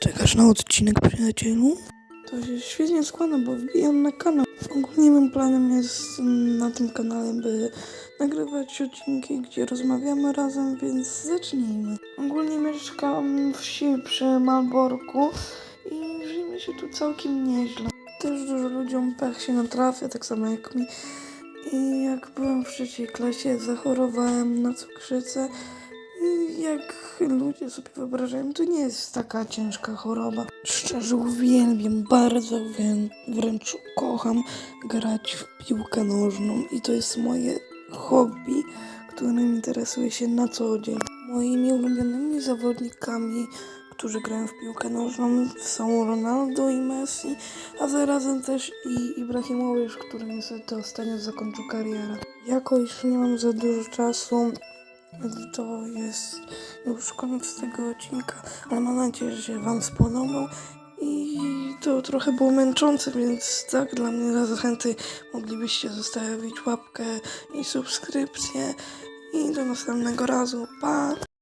Czekasz na odcinek przyjacielu? To się świetnie składa, bo wbijam na kanał. Ogólnie moim planem jest na tym kanale, by nagrywać odcinki, gdzie rozmawiamy razem, więc zacznijmy. Ogólnie mieszkam w wsi przy Malborku i żyje mi się tu całkiem nieźle. Też dużo ludziom pech się natrafia, tak samo jak mi. I jak byłem w trzeciej klasie, zachorowałem na cukrzycę. Jak ludzie sobie wyobrażają, to nie jest taka ciężka choroba. Szczerze uwielbiam, bardzo wrę- wręcz kocham grać w piłkę nożną i to jest moje hobby, którym interesuję się na co dzień. Moimi ulubionymi zawodnikami, którzy grają w piłkę nożną są Ronaldo i Messi, a zarazem też i Ibrahimowicz, który niestety ostatnio zakończył karierę. Jako iż nie mam za dużo czasu, to jest już koniec tego odcinka, ale mam nadzieję, że się Wam spodobał. I to trochę było męczące, więc tak, dla mnie na zachęty moglibyście zostawić łapkę i subskrypcję. I do następnego razu. Pa!